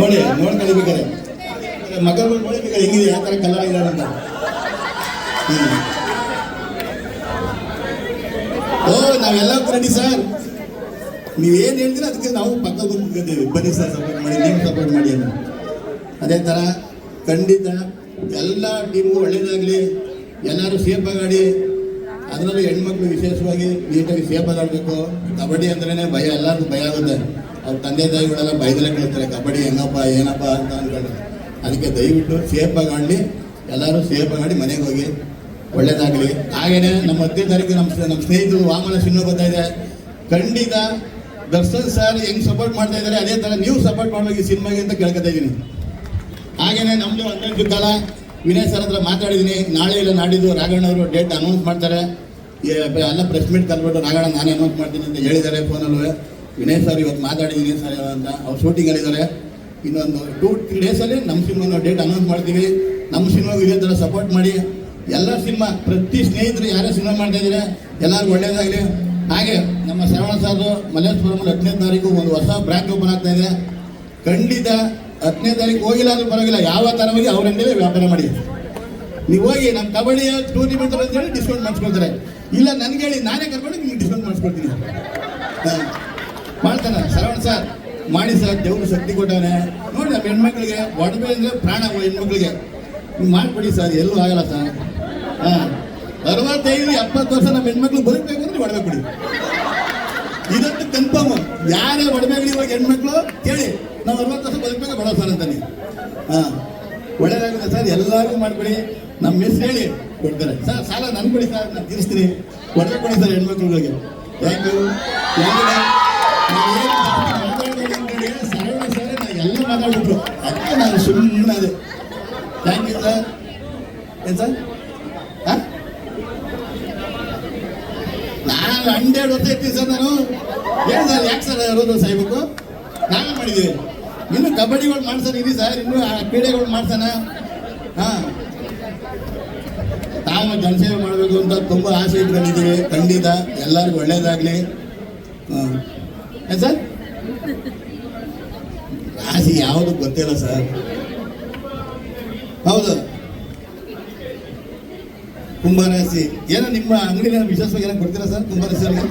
ನೋಡಿ, ನೋಡ್ಕೊಳ್ಳಿ ಬೇಕಾರೆ ಮಗಗಳು ನೋಡಿ ಬೇಕಾರೆ ಹೆಂಗಿದೆ? ಯಾವ ಥರ ಕಲರ್ ಇಲ್ಲ ಅಂತ. ಓ, ನಾವೆಲ್ಲ ರೆಡಿ ಸರ್ ನೀವೇನು ಹೇಳ್ತೀರ ಅದಕ್ಕೆ ನಾವು ಪಕ್ಕ ಕೂತ್ಕೊತೀವಿ ಬನ್ನಿ ಸರ್ ಸಪೋರ್ಟ್ ಮಾಡಿ, ನೀವು ಸಪೋರ್ಟ್ ಮಾಡಿ ಅಂತ. ಅದೇ ಥರ ಖಂಡಿತ ಎಲ್ಲ ಟೀಮು ಒಳ್ಳೇದಾಗಲಿ. ಎಲ್ಲರೂ ಸೇಫ್ ಆಗಾಡಿ. ಅದರಲ್ಲೂ ಹೆಣ್ಮಕ್ಳು ವಿಶೇಷವಾಗಿ ನೀಟಾಗಿ ಸೇಫ್ ಆಗಾಡಬೇಕು ಕಬಡ್ಡಿ ಅಂದ್ರೇ ಭಯ, ಎಲ್ಲರಿಗೂ ಭಯ ಆಗುತ್ತೆ. ಅವ್ರ ತಂದೆ ತಾಯಿಗಳೆಲ್ಲ ಬೈದಲೇ ಕಳಿಸ್ತಾರೆ ಕಬಡ್ಡಿ ಹೆಂಗಪ್ಪ, ಏನಪ್ಪ ಅಂತ ಅಂದ್ಕೊಂಡು ಅದಕ್ಕೆ ದಯವಿಟ್ಟು ಸೇಫ್ ಆಗಿ ಎಲ್ಲರೂ ಸೇಫ್ ಆಗಿ ಮನೆಗೆ ಹೋಗಿ. ಒಳ್ಳೇದಾಗಲಿ. ಹಾಗೇನೆ ನಮ್ಮ ಹತ್ತನೇ ತಾರೀಕು ನಮ್ಮ ನಮ್ಮ ಸ್ನೇಹಿತರು ವಾಮನ ಸಿನಿಮಾ ಬರ್ತಾ ಇದೆ. ಖಂಡಿತ ದರ್ಶನ್ ಸರ್ ಹೆಂಗ್ ಸಪೋರ್ಟ್ ಮಾಡ್ತಾ ಇದ್ದಾರೆ, ಅದೇ ಥರ ನೀವು ಸಪೋರ್ಟ್ ಮಾಡಬೇಕು ಈ ಸಿನಿಮಾಗೆ ಅಂತ ಕೇಳ್ಕೊತಾ ಇದ್ದೀನಿ. ಹಾಗೇನೆ ನಮ್ಮದು ಹದಿನೈದು ಕಾಲ ವಿನಯ್ ಸರ್ ಹತ್ರ ಮಾತಾಡಿದ್ದೀನಿ. ನಾಳೆ ಇಲ್ಲ ನಾಡಿದ್ದು ರಾಘಣ್ಣ ಅವರು ಡೇಟ್ ಅನೌನ್ಸ್ ಮಾಡ್ತಾರೆ. ಎಲ್ಲ ಪ್ರೆಸ್ ಮೀಟ್ ಕಲ್ಬಿಟ್ಟು ರಾಘಣ್ಣ ನಾನೇ ಅನೌನ್ಸ್ ಮಾಡ್ತೀನಿ ಅಂತ ಹೇಳಿದ್ದಾರೆ ಫೋನಲ್ಲೂ ವಿನಯ್ ಸರ್ ಇವತ್ತು ಮಾತಾಡಿದ್ದೀನಿ ಸರ್ ಅಂತ. ಅವ್ರು ಶೂಟಿಂಗಲ್ಲಿದ್ದಾರೆ ಇನ್ನೊಂದು ಟೂ ತ್ರೀ ಡೇಸಲ್ಲಿ ನಮ್ಮ ಸಿನಿಮಾನ ಡೇಟ್ ಅನೌನ್ಸ್ ಮಾಡ್ತೀವಿ. ನಮ್ಮ ಸಿನಿಮಾಗೂ ಇದೇ ಥರ ಸಪೋರ್ಟ್ ಮಾಡಿ. ಎಲ್ಲ ಸಿನಿಮಾ ಪ್ರತಿ ಸ್ನೇಹಿತರು ಯಾರೇ ಸಿನಿಮಾ ಮಾಡ್ತಾ ಇದ್ದಾರೆ, ಎಲ್ಲರಿಗೂ ಒಳ್ಳೇದಾಗಲಿ. ಹಾಗೆ ನಮ್ಮ ಶ್ರವಣ ಸಾರು ಮಲ್ಲೇಶ್ವರಂ ಹತ್ತನೇ ತಾರೀಕು ಒಂದು ಹೊಸ ಬ್ರ್ಯಾಂಚ್ ಓಪನ್ ಆಗ್ತಾ ಇದೆ. ಖಂಡಿತ ಹತ್ತನೇ ತಾರೀಕು ಹೋಗಿಲ್ಲ ಅಂದ್ರೆ ಪರವಾಗಿಲ್ಲ, ಯಾವ ಥರ ಹೋಗಿ ಅವರಿಂದಲೇ ವ್ಯಾಪಾರ ಮಾಡಿ. ನೀವು ಹೋಗಿ ನಮ್ಮ ಕಬಡ್ಡಿಯ ಟೂರ್ನಿಮೆಂಟ್ ಅಂತ ಹೇಳಿ ಡಿಸ್ಕೌಂಟ್ ಮಾಡಿಸ್ಕೊಳ್ತಾರೆ. ಇಲ್ಲ, ನನಗೆ ಹೇಳಿ ನಾನೇ ಕರ್ಕೊಂಡು ನಿಮ್ಗೆ ಡಿಸ್ಕೌಂಟ್ ಮಾಡಿಸ್ಕೊಡ್ತೀನಿ. ಹಾ. ಮಾಡ್ತಾನೆ ಶ್ರವಣ ಸರ್, ಮಾಡಿ ಸರ್, ದೇವ್ರ ಶಕ್ತಿ ಕೊಟ್ಟವನೆ. ನೋಡಿ ನಮ್ಮ ಹೆಣ್ಮಕ್ಳಿಗೆ, ಒಡವೆ ಅಂದ್ರೆ ಪ್ರಾಣ ಹೆಣ್ಮಕ್ಳಿಗೆ. ನೀವು ಮಾಡ್ಬಿಡಿ ಸರ್ ಎಲ್ಲೂ ಆಗಲ್ಲ ಸರ್. ಹಾಂ. ಅರವತ್ತೈದು, ಎಪ್ಪತ್ತು ವರ್ಷ ನಮ್ಮ ಹೆಣ್ಮಕ್ಳು ಬದುಕಬೇಕು ಅಂದ್ರೆ ಒಡವೆ ಇದಂತೂ ಕನ್ಫರ್ಮ್ ಯಾರೇ ಒಡವೆಗಳು ಇವಾಗ ಹೆಣ್ಮಕ್ಳು, ಕೇಳಿ. ನಾವು ಅರವತ್ತು ವರ್ಷ ಬದುಕಬೇಕು ಬರೋ ಸರ್ ಅಂತಾನೆ ಹಾ. ಒಳ್ಳೇದಾಗುತ್ತೆ ಸರ್, ಎಲ್ಲರಿಗೂ ಮಾಡ್ಬಿಡಿ. ನಮ್ಮ ಮಿಸ್ ಹೇಳಿ ಕೊಡ್ತಾರೆ. ಸರ್, ಸಾಲ ನನ್ಬಿಡಿ ಸರ್, ನಾನು ತೀರಿಸ್ತೀನಿ. ಒಡವೆ ಕೊಡಿ ಸರ್ ಹೆಣ್ಮಕ್ಳುಗಳಿಗೆ. ಥ್ಯಾಂಕ್ ಯು ಸರಳ ಸರ್ ನಾನು ಎಲ್ಲ ಮಾತಾಡ್ಬಿಟ್ರು ಅದಕ್ಕೆ ನಾನು ಸುಮ್ಮನೆ ಅದೇ ಥ್ಯಾಂಕ್ ಯು ಸರ್? ಏನು ಸರ್? ನಾನು ಹಂಡ್ರೆಡ್ ಇರ್ತೀನಿ ಸರ್ ನಾನು. ಏನು ಸರ್, ಯಾಕೆ ಸರ್ ನಾನು ಆಗ್ಬೇಕು ನಾವೇ ಮಾಡಿದ್ದೀವಿ ಇನ್ನು ಕಬಡ್ಡಿಗಳು ಮಾಡ್ತಾನೆ ಇರಿ ಸರ್. ಇನ್ನು ಕ್ರೀಡೆಗಳು ಮಾಡ್ತಾನೆ ಹಾಂ. ತಾವು ಜನಸೇವೆ ಮಾಡಬೇಕು ಅಂತ ತುಂಬ ಆಸೆ ಇಟ್ಕೊಂಡಿದ್ದೀವಿ. ಖಂಡಿತ. ಎಲ್ಲರಿಗೂ ಒಳ್ಳೇದಾಗಲಿ. ಹಾಂ. ಸರ್? ರಾಶಿ ಯಾವುದು ಗೊತ್ತಿಲ್ಲ ಸರ್. ಹೌದು. ಕುಂಭರಾಶಿ ಏನೋ ನಿಮ್ಮ ಅಂಗಡಿನ ವಿಶೇಷವಾಗಿ ಏನೋ ಕೊಡ್ತೀರಾ ಸರ್ ಕುಂಭರಾಶಿ ಅವ್ರಿಗೆ